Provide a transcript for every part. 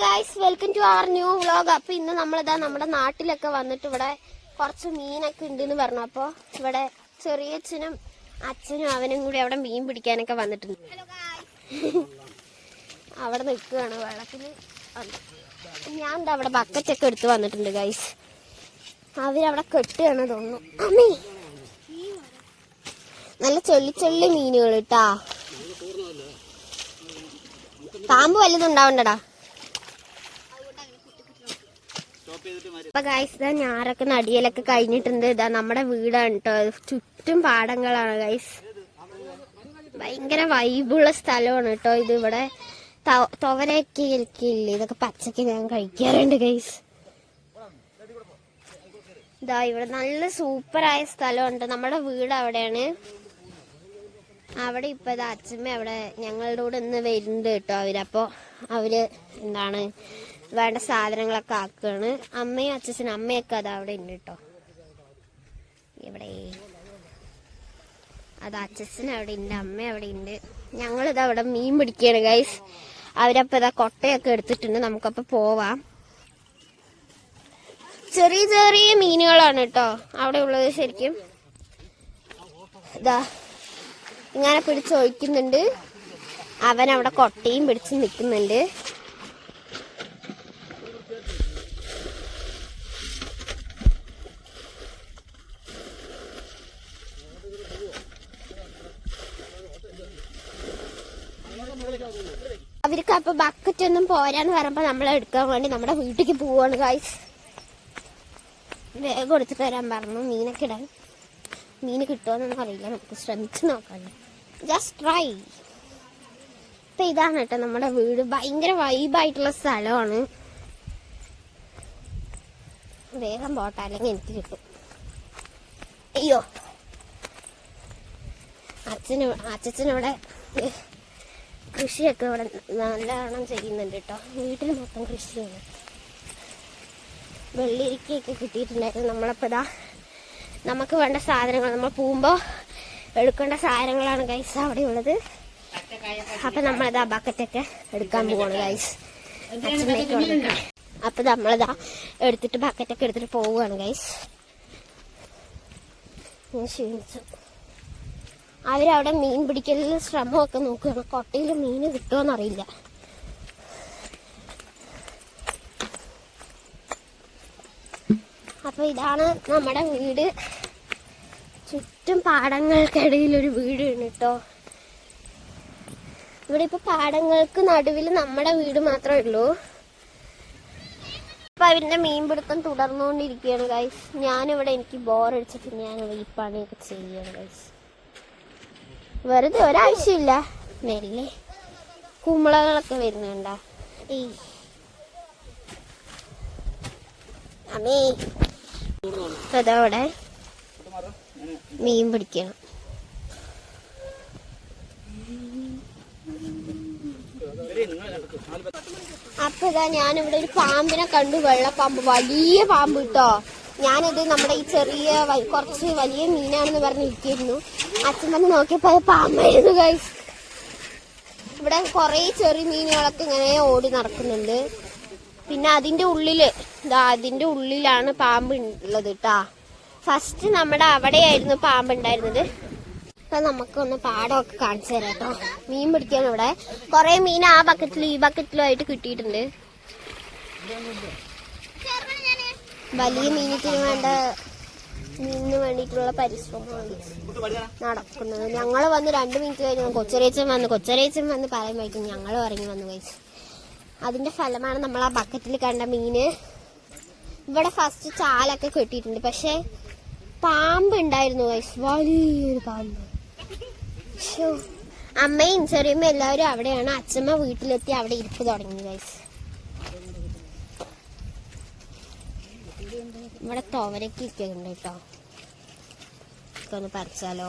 Guys welcome to our new vlog അപ്പൊ ഇന്ന് നമ്മളിതാ നമ്മുടെ നാട്ടിലൊക്കെ വന്നിട്ട് ഇവിടെ കുറച്ച് മീനൊക്കെ ഉണ്ടെന്ന് പറഞ്ഞു. അപ്പൊ ഇവിടെ ചെറിയച്ഛനും അച്ഛനും അവനും കൂടി അവിടെ മീൻ പിടിക്കാനൊക്കെ വന്നിട്ടുണ്ട്. അവിടെ നിൽക്കുകയാണ് വെള്ളത്തിൽ ഞാൻ എന്താ അവിടെ ബക്കറ്റൊക്കെ എടുത്ത് വന്നിട്ടുണ്ട് ഗൈസ് അവരവിടെ കെട്ടുകയാണ് തോന്നുന്നു. അമ്മേ. നല്ല ചൊല്ലിച്ചൊല്ലി മീനുകൾ കേട്ടാ പാമ്പ് വലുതുണ്ടാവണ്ടടാ അപ്പൊ ഗൈസ് ഇതാ ഞാറൊക്കെ നടിയലൊക്കെ കഴിഞ്ഞിട്ടുണ്ട്. ഇതാ നമ്മുടെ വീടാണ് കേട്ടോ ചുറ്റും പാടങ്ങളാണ് ഗൈസ് ഭയങ്കര വൈബുള്ള സ്ഥലമാണ് കേട്ടോ ഇത്. ഇവിടെ തോവരൊക്കെ ഇരിക്കില്ലേ ഇതൊക്കെ പച്ചക്ക് ഞാൻ കഴിക്കാറുണ്ട് ഗൈസ് ഇതാ ഇവിടെ നല്ല സൂപ്പറായ സ്ഥലമുണ്ട് നമ്മുടെ വീട് അവിടെയാണ്. അവിടെ ഇപ്പൊ അച്ഛമ്മ അവിടെ ഞങ്ങളുടെ കൂടെ ഇന്ന് വരുന്നുണ്ട് കേട്ടോ അവരപ്പോ അവർ എന്താണ് വേണ്ട സാധനങ്ങളൊക്കെ ആക്കുകയാണ്. അമ്മയും അച്ഛനും അമ്മയൊക്കെ അത് അവിടെ ഉണ്ട് കേട്ടോ ഇവിടെ. അത് അച്ഛൻ അവിടെ ഉണ്ട് അമ്മ അവിടെ ഉണ്ട്. ഞങ്ങളിത് അവിടെ മീൻ പിടിക്കുകയാണ് ഗൈസ് അവരപ്പ ഇതാ കൊട്ടയൊക്കെ എടുത്തിട്ടുണ്ട്. നമുക്കപ്പോ പോവാം. ചെറിയ ചെറിയ മീനുകളാണ് കേട്ടോ അവിടെ ഉള്ളത് ശരിക്കും. ഇതാ ഇങ്ങനെ പിടിച്ചൊഴിക്കുന്നുണ്ട് അവൻ അവിടെ കൊട്ടയും പിടിച്ച് നിൽക്കുന്നുണ്ട്. ഒന്നും പോരാന്ന് പറയുമ്പോ നമ്മൾ എടുക്കാൻ വേണ്ടി നമ്മുടെ വീട്ടിലേക്ക് പോവാണ് ഗായ്സ് വേഗം എടുത്തിട്ട് വരാൻ പറഞ്ഞു. മീനൊക്കെ ഇടാൻ. മീൻ കിട്ടുമോന്നൊന്നും അറിയില്ല. നമുക്ക് ശ്രമിച്ചു നോക്കാം. ജസ്റ്റ് ട്രൈ ഇപ്പൊ ഇതാണ് കേട്ടോ നമ്മുടെ വീട്. ഭയങ്കര വൈബായിട്ടുള്ള സ്ഥലമാണ്. വേഗം പോട്ടെ അല്ലെങ്കിൽ എനിക്ക് കിട്ടും. അയ്യോ. അച്ഛന് അച്ഛനവിടെ കൃഷിയൊക്കെ ഇവിടെ നല്ലവണ്ണം ചെയ്യുന്നുണ്ട് കേട്ടോ. വീട്ടിൽ മൊത്തം കൃഷിയാണ്. വെള്ളിരിക്കയൊക്കെ കിട്ടിയിട്ടുണ്ടായിരുന്നു. നമ്മളപ്പോൾ ഇതാ നമുക്ക് വേണ്ട സാധനങ്ങൾ നമ്മൾ പോകുമ്പോൾ എടുക്കേണ്ട സാധനങ്ങളാണ് ഗൈസ് അവിടെ ഉള്ളത്. അപ്പൊ നമ്മളിതാ ബക്കറ്റൊക്കെ എടുക്കാൻ പോവാണ് ഗൈസ് അപ്പൊ നമ്മളിതാ എടുത്തിട്ട് ബക്കറ്റൊക്കെ എടുത്തിട്ട് പോവുകയാണ് ഗൈസ് ഞാൻ ക്ഷീണിച്ചു. അവരവിടെ മീൻ പിടിക്കലിൽ ശ്രമമൊക്കെ നോക്കുകയാണ് കൊട്ടയിൽ മീൻ കിട്ടുമെന്നറിയില്ല അപ്പൊ ഇതാണ് നമ്മുടെ വീട്. ചുറ്റും പാടങ്ങൾക്കിടയിൽ ഒരു വീട് കേട്ടോ ഇവിടെ ഇപ്പൊ പാടങ്ങൾക്ക് നടുവിൽ നമ്മുടെ വീട് മാത്രമേ ഉള്ളൂ. അപ്പൊ അവരുടെ മീൻപിടുത്തം തുടർന്നുകൊണ്ടിരിക്കുകയാണ് ഗൈസ് ഞാനിവിടെ എനിക്ക് ബോറടിച്ചിട്ട് ഞാൻ ഈ പണിയൊക്കെ ചെയ്യുകയാണ് ഗൈസ് വെറുതെ ഒരാവശ്യമില്ല. മെല്ലെ. കുമ്പളകളൊക്കെ വരുന്നുണ്ട? അതവിടെ മീൻ പിടിക്കണം. അപ്പൊ ഇതാ ഞാനിവിടെ ഒരു പാമ്പിനെ കണ്ടു. വെള്ളപ്പാമ്പ്. വലിയ പാമ്പ് കിട്ടോ. ഞാനത് നമ്മുടെ ഈ ചെറിയ കുറച്ച് വലിയ മീനാണെന്ന് പറഞ്ഞിരിക്കുന്നു. അച്ഛൻ വന്ന് നോക്കിയപ്പോ അത് പാമ്പായിരുന്നു ഗൈസ് ഇവിടെ കുറെ ചെറിയ മീനുകളൊക്കെ ഇങ്ങനെ ഓടി നടക്കുന്നുണ്ട്. പിന്നെ അതിന്റെ ഉള്ളിൽ ഇതാ അതിന്റെ ഉള്ളിലാണ് പാമ്പ് ഉള്ളത് കേട്ടാ ഫസ്റ്റ് നമ്മുടെ അവിടെയായിരുന്നു പാമ്പ് ഉണ്ടായിരുന്നത് അപ്പൊ നമുക്കൊന്ന് പാടമൊക്കെ കാണിച്ചു തരാം കേട്ടോ മീൻ പിടിക്കാൻ ഇവിടെ കൊറേ മീൻ ആ ബക്കറ്റിലും ഈ ബക്കറ്റിലും ആയിട്ട് കിട്ടിയിട്ടുണ്ട്. വലിയ മീനത്തിന് വേണ്ട മീനിന് വേണ്ടിയിട്ടുള്ള പരിശ്രമമാണ് നടക്കുന്നത്. ഞങ്ങൾ വന്ന് രണ്ട് മിനിറ്റ് കഴിഞ്ഞു കൊച്ചരേച്ചൻ വന്ന് കൊച്ചരേച്ചൻ വന്ന് പറയാൻ പറയുമ്പോഴേക്കും ഞങ്ങൾ ഇറങ്ങി വന്നു കഴിച്ചു അതിന്റെ ഫലമാണ് നമ്മൾ ആ ബക്കറ്റിൽ കണ്ട മീന്. ഇവിടെ ഫസ്റ്റ് ചാലൊക്കെ കെട്ടിയിട്ടുണ്ട്. പക്ഷേ പാമ്പ് ഉണ്ടായിരുന്നു ഗൈസ് വലിയൊരു പാമ്പ്. അമ്മയും ചെറിയമ്മ എല്ലാവരും അവിടെയാണ്. അച്ഛമ്മ വീട്ടിലെത്തി അവിടെ ഇരിപ്പ് തുടങ്ങി ഗൈസ് ഇവിടെ തോവരക്കൊക്കെ ഉണ്ട് കേട്ടോ. ഒക്കെ ഒന്ന് പറിച്ചാലോ.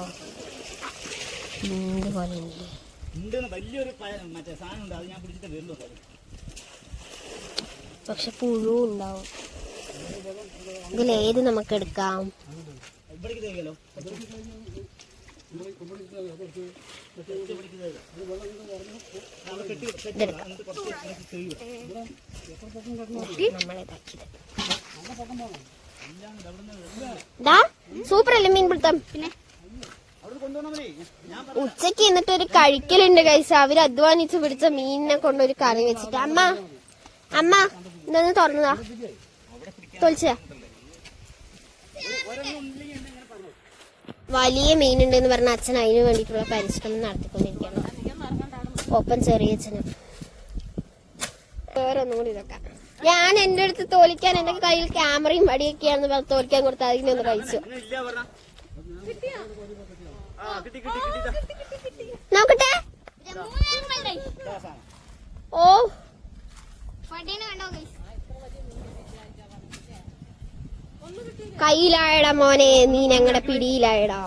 ഇതുപോലെ പോലെ ഉണ്ട്. പക്ഷെ പുഴു ഉണ്ടാവും. ഇതിലേത് നമുക്ക് എടുക്കാം? നമ്മളിതാക്കിയത് സൂപ്പർ അല്ലേ മീൻ പിന്നെ? ഉച്ചയ്ക്ക് എന്നിട്ട് ഒരു കഴിക്കലുണ്ട് കൈസ് അവർ അധ്വാനിച്ച് പിടിച്ച മീനിനെ കൊണ്ട് ഒരു കറി വെച്ചിട്ട്. അമ്മ അമ്മ ഇതൊന്ന് തുറന്നതാ. തൊളിച്ച വലിയ മീനുണ്ട് എന്ന് പറഞ്ഞ അച്ഛൻ അതിനു വേണ്ടിയിട്ടുള്ള പരിശ്രമം നടത്തിക്കൊണ്ടിരിക്കുകയാണ്. ഒപ്പം ചെറിയ അച്ഛനും. വേറെ ഒന്നും കൂടി ഇതൊക്കെ. ഞാൻ എന്റെ അടുത്ത് തോലിക്കാൻ എന്റെ കയ്യിൽ ക്യാമറയും വടിയൊക്കെയാണെന്ന് പറഞ്ഞ് തോലിക്കാൻ അതിനെ അതിനൊന്ന് കഴിച്ചു. ഒന്നും കിട്ടി നോക്കട്ടെ? ഓ. കയ്യിലായടാ മോനെ നീ ഞങ്ങളുടെ പിടിയിലായടാ.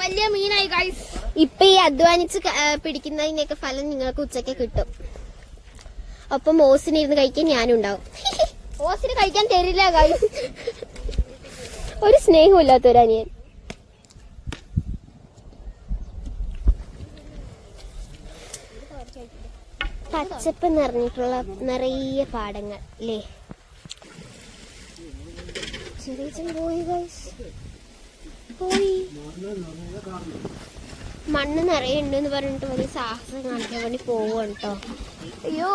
വലിയ മീനായി ഇപ്പൊ ഈ അധ്വാനിച്ച് പിടിക്കുന്നതിനൊക്കെ ഫലം നിങ്ങൾക്ക് ഉച്ചയ്ക്ക് കിട്ടും. ഒപ്പം ഓസിന് ഇരുന്ന് കഴിക്കാൻ ഞാനും ഉണ്ടാവും. ഓസിന് കഴിക്കാൻ തരില്ല ഒരു സ്നേഹമില്ലാത്തൊരു അനിയൻ. പച്ചപ്പ് നിറഞ്ഞിട്ടുള്ള നിറയെ പാടങ്ങൾ അല്ലേ ചെറിയ പോയി പോയി. മണ്ണ് നിറയെ ഉണ്ട് എന്ന് പറഞ്ഞിട്ട് വലിയ സാഹസം കാണിക്കാൻ വേണ്ടി പോവാണ് അയ്യോ.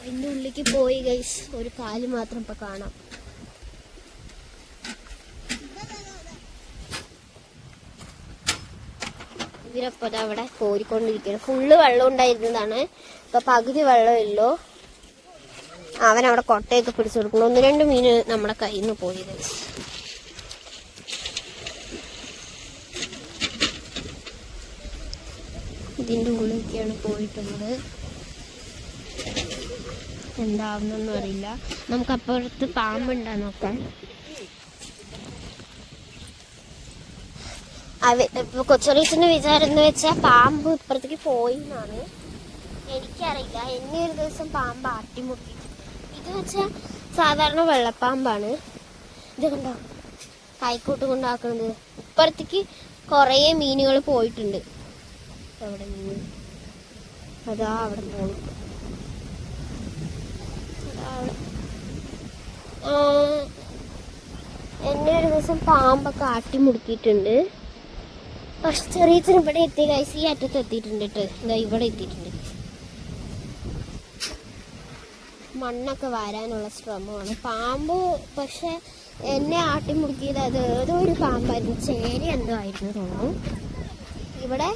അതിന്റെ ഉള്ളിക്ക് പോയി ഗൈസ് ഒരു കാൽ മാത്രം ഇപ്പൊ കാണാം. ഇവരപ്പോ അവിടെ കോരിക്കൊണ്ടിരിക്കുകയാണ്. ഫുള്ള് വെള്ളം ഉണ്ടായിരുന്നതാണ്. ഇപ്പൊ പകുതി വെള്ളമില്ലോ അവൻ അവിടെ കൊട്ടയൊക്കെ പിടിച്ചു കൊടുക്കുന്നു. ഒന്ന് രണ്ട് മീന് നമ്മുടെ കയ്യിൽ നിന്ന് പോയി guys. ഇതിന്റെ ഉള്ളിലേക്കാണ് പോയിട്ടുള്ളത്. എന്താവുന്നൊന്നും അറിയില്ല. നമുക്ക് അപ്പുറത്ത് പാമ്പുണ്ടാ നോക്കാം. അവ ഇപ്പൊ കൊച്ചറീസിന്റെ വിചാരം എന്ന് വെച്ചാൽ പാമ്പ് ഇപ്പുറത്തേക്ക് പോയി എന്നാണ് എനിക്കറിയില്ല. എന്നെ ഒരു ദിവസം പാമ്പ് ആട്ടിമുട്ടി ഇത് വെച്ചാൽ സാധാരണ വെള്ളപ്പാമ്പാണ്. ഇത് കണ്ടോ? കൈക്കോട്ട് കൊണ്ടാക്കുന്നത് ഇപ്പുറത്തേക്ക് കുറേ മീനുകൾ പോയിട്ടുണ്ട്. അവിടെ നിന്ന്. അതാ അവിടെ. പോകും എന്നെ ഒരു ദിവസം പാമ്പൊക്കെ ആട്ടി മുടുക്കിയിട്ടുണ്ട്. പക്ഷെ ചെറിയ ഇവിടെ എത്തി ഗൈസ് ഈ അറ്റത്ത് എത്തിയിട്ടുണ്ട് കേട്ടോ. ഇതാ ഇവിടെ എത്തിയിട്ടുണ്ട്. മണ്ണൊക്കെ വാരാനുള്ള ശ്രമമാണ്. പാമ്പ് പക്ഷെ എന്നെ ആട്ടി മുടുക്കിയത് അത് ഏതോ ഒരു പാമ്പായിരുന്നു. ചേരി എന്തോ ആയിരുന്നു തോന്നുന്നു. ഇവിടെ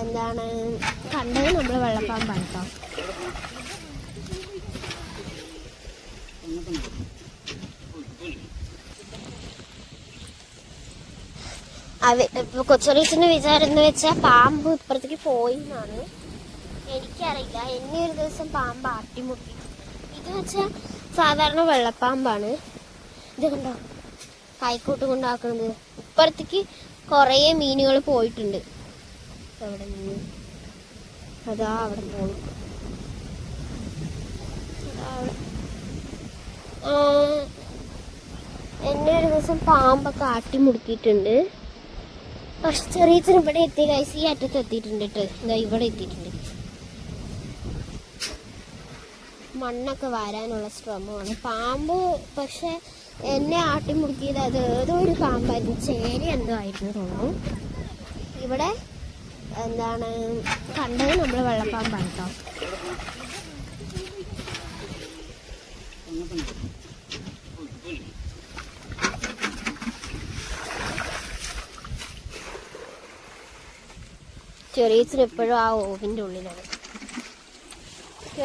എന്താണ്? കണ്ടത് നമ്മൾ വെള്ളപ്പാമ്പാണ് കേട്ടോ അവ വിചാരം എന്ന് വെച്ചാൽ പാമ്പ് ഇപ്പുറത്തേക്ക് പോയി എന്നാണ്. എനിക്കറിയില്ല. എന്നെ ഒരു ദിവസം പാമ്പ് ആട്ടിമുട്ടി ഇത് വെച്ചാൽ സാധാരണ വെള്ളപ്പാമ്പാണ്. ഇത് കണ്ടോ? കൈക്കോട്ട് കൊണ്ടാക്കുന്നത്. ഇപ്പുറത്തേക്ക് കുറേ മീനുകൾ പോയിട്ടുണ്ട്. അവിടെ അതാ അവിടെ. പോകും എന്നെ ഒരു ദിവസം പാമ്പൊക്കെ ആട്ടി മുടുക്കിയിട്ടുണ്ട്. പക്ഷെ ചെറിയ ചെറിയ ഇവിടെ എത്തി കൈസ് ഈ അറ്റത്ത് എത്തിയിട്ടുണ്ട് കേട്ടോ. ഇതാ ഇവിടെ എത്തിയിട്ടുണ്ട്. മണ്ണൊക്കെ വാരാനുള്ള ശ്രമമാണ്. പാമ്പ് പക്ഷെ എന്നെ ആട്ടി മുടുക്കിയത് അത് ഏതോ ഒരു പാമ്പായിരുന്നു. ചേരി എന്തോ ആയിരുന്നു തോന്നുന്നു. ഇവിടെ എന്താണ്? കണ്ടത് നമ്മൾ വെള്ളപ്പാമ്പാണ് കേട്ടോ ചെറിയച്ചൻ എപ്പോഴും ആ ഓവിന്റെ ഉള്ളിലാണ്.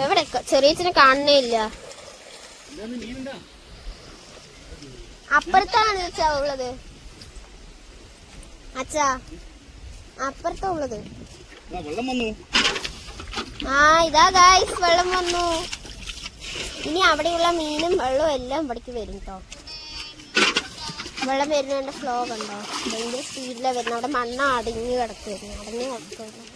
എവിടെ ചെറിയച്ചനെ കാണുന്നേ ഇല്ല. അപ്പുറത്താണ് അച്ഛാ ഉള്ളത്? അച്ഛാ അപ്പുറത്താ ഉള്ളത് ആ വെള്ളം വന്നു. ആ ഇതാ ഗായ്സ് വെള്ളം വന്നു. ഇനി അവിടെയുള്ള മീനും വെള്ളവും എല്ലാം ഇവിടേക്ക് വരും കേട്ടോ വെള്ളം വരുന്നതിന്റെ ഫ്ലോ കണ്ടോ? ഭയങ്കര സ്പീഡിലാണ് വരുന്നത് അവിടെ മണ്ണ അടിഞ്ഞു കിടക്കുമായിരുന്നു അടിഞ്ഞു കിടക്കുന്നു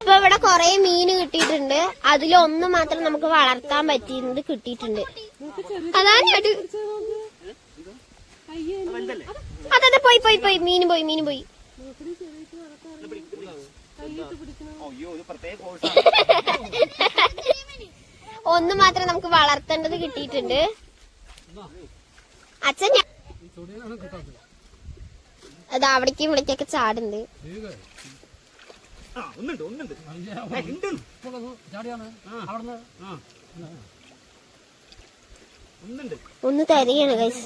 ഇപ്പൊ ഇവിടെ കൊറേ മീന് കിട്ടിയിട്ടുണ്ട്. അതിലൊന്ന് മാത്രം നമുക്ക് വളർത്താൻ പറ്റിയിരുന്നത് കിട്ടിയിട്ടുണ്ട്. അതാണ് ഞാൻ അതെ പോയി പോയി പോയി. മീൻ പോയി മീൻ പോയി. ഒന്ന് മാത്രം നമുക്ക് വളർത്തേണ്ടത് കിട്ടിയിട്ടുണ്ട്. അച്ഛൻ അത് അവിടേക്കും ഇവിടേക്കൊക്കെ ചാടുണ്ട് ഒന്ന് തരികയാണ് കൈസ്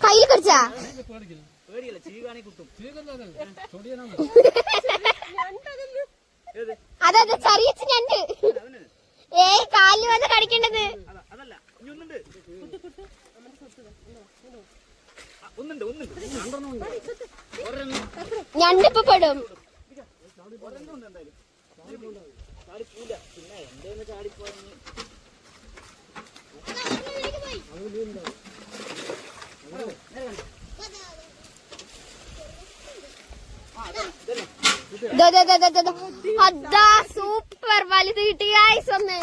കയ്യിൽ കടിച്ചാ? അതെ അതെ ചെറിയച്ച് ഞണ്ട് ഏയ് കാലിൽ വന്ന് കടിക്കേണ്ടത്. ഞണ്ടിപ്പ പെടും. പിന്നെ എന്റെ ചാടിപ്പോയി അതാ സൂപ്പർ. വലുത് കിട്ടി. ഗൈസ് ഒന്ന്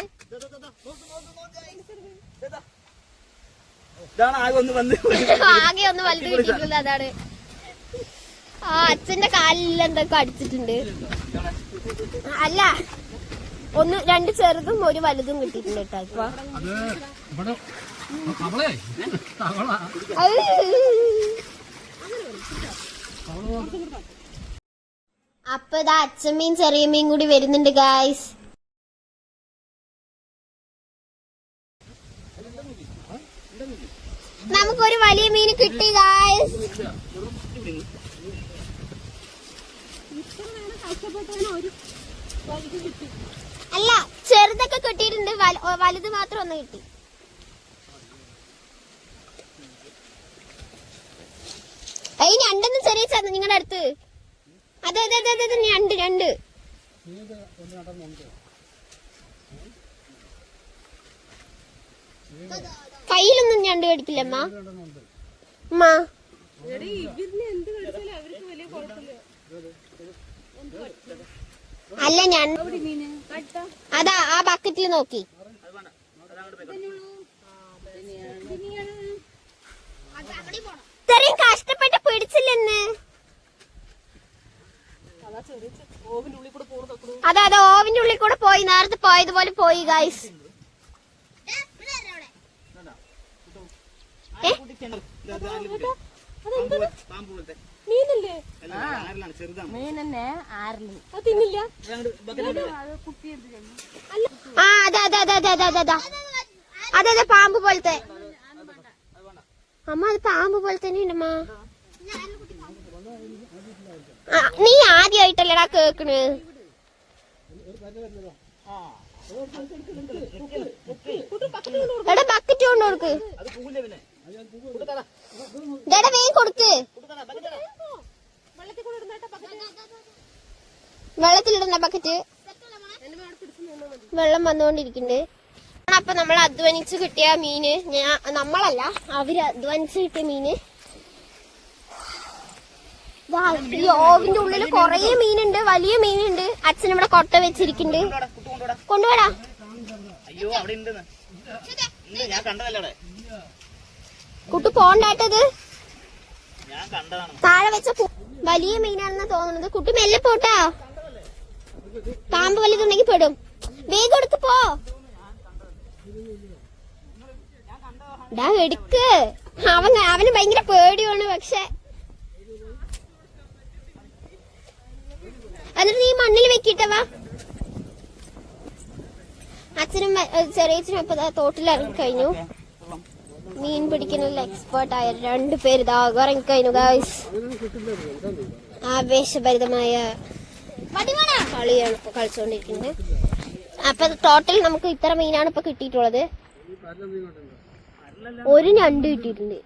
ഇതാണ് ആകെ ഒന്ന് വന്ന് ആകെ ഒന്ന് വലുത് കിട്ടിയിട്ടുള്ളത് അതാണ്. ആ അച്ഛന്റെ കാലിൽ എന്തൊക്കെ അടിച്ചിട്ടുണ്ട്? അല്ല ഒന്ന് രണ്ട് ചെറുതും ഒരു വലുതും കിട്ടിയിട്ടുണ്ട് കേട്ടോ ഇപ്പൊ. അത് അപ്പൊ ഇതാ അച്ഛമ്മയും ചെറിയമ്മയും കൂടി വരുന്നുണ്ട് ഗായ്സ് നമുക്കൊരു വലിയ മീൻ കിട്ടി ഗായ്സ് അല്ല ചെറുതൊക്കെ കിട്ടിയിട്ടുണ്ട്. വലുത് മാത്രം ഒന്ന് കിട്ടി. ഈ രണ്ടൊന്നും ചെറിയ നിങ്ങളുടെ അടുത്ത്. അതെ അതെ അതെ അതെ രണ്ട് രണ്ട് കയ്യിലൊന്നും ഞണ്ട് കടിക്കില്ല അമ്മ. അമ്മ. അല്ല ഞാൻ അതാ ആ ബക്കറ്റിൽ നോക്കി. ഇത്രയും കഷ്ടപ്പെട്ട് പിടിച്ചില്ലെന്ന്. അതെ അതെ ഓവിന്റെ ഉള്ളിൽ കൂടെ പോയി. നേരത്തെ പോയതുപോലെ പോയി ഗൈസ് മീനല്ലേ? മീനെന്നെ ആരിലും? ആ അതെ അതെ അതെ അതെ അതെ അതെ അതെ. അതെ അതെ പാമ്പ് പോലത്തെ. അമ്മ അത് പാമ്പ് പോലെ തന്നെ ഉണ്ടമ്മ നീ ആദ്യമായിട്ടല്ലടാ കേക്കണ്. എടാ ബക്കറ്റ് കൊണ്ട് കൊടുക്ക്. ഇതെടാ വേഗം കൊടുക്ക്. വെള്ളത്തിലിടുന്ന ബക്കറ്റ് വെള്ളം വന്നുകൊണ്ടിരിക്കുന്നുണ്ട്. അപ്പൊ നമ്മൾ അധ്വാനിച്ച് കിട്ടിയ മീന് ഞാൻ നമ്മളല്ല അവർ അധ്വാനിച്ച് കിട്ടിയ മീന് ഈ ഓവിന്റെ ഉള്ളിൽ കൊറേ മീനുണ്ട് വലിയ മീനുണ്ട്. അച്ഛൻ ഇവിടെ കൊട്ട വെച്ചിരിക്കുന്നുണ്ട്. കൊണ്ടുപോടാ അയ്യോ അവിടെ ഞാൻ കണ്ടതല്ല കുട്ടു പോണ്ടാട്ടത് കണ്ടതാണ്. താഴെ വെച്ച വലിയ മീനാണെന്ന് തോന്നുന്നത്. കുട്ടി മെല്ലെ പോട്ടാ. പാമ്പ് വലുതുണ്ടെങ്കിൽ പെടും. വേഗം എടുത്ത് പോ. എടുക്ക്. അവൻ അവന് ഭയങ്കര പേടിയാണ് പക്ഷെ. എന്നിട്ട് നീ മണ്ണിൽ വെക്കിട്ടവാ അച്ഛനും ചെറിയച്ഛനും ഇപ്പൊ ദാ തോട്ടിൽ ഇറങ്ങി കഴിഞ്ഞു. മീൻ പിടിക്കുന്നതിൽ എക്സ്പേർട്ട് ആയ രണ്ടു പേര് കഴിഞ്ഞു ഇറങ്ങിക്കഴിഞ്ഞു ഗായ്സ് ആവേശഭരിതമായ കളിയാണ് ഇപ്പൊ കളിച്ചുകൊണ്ടിരിക്കുന്നത് അപ്പൊ ടോട്ടൽ നമുക്ക് ഇത്ര മീനാണ് ഇപ്പൊ കിട്ടിയിട്ടുള്ളത്. ഒരു ഞണ്ട് കിട്ടിയിട്ടുണ്ട്.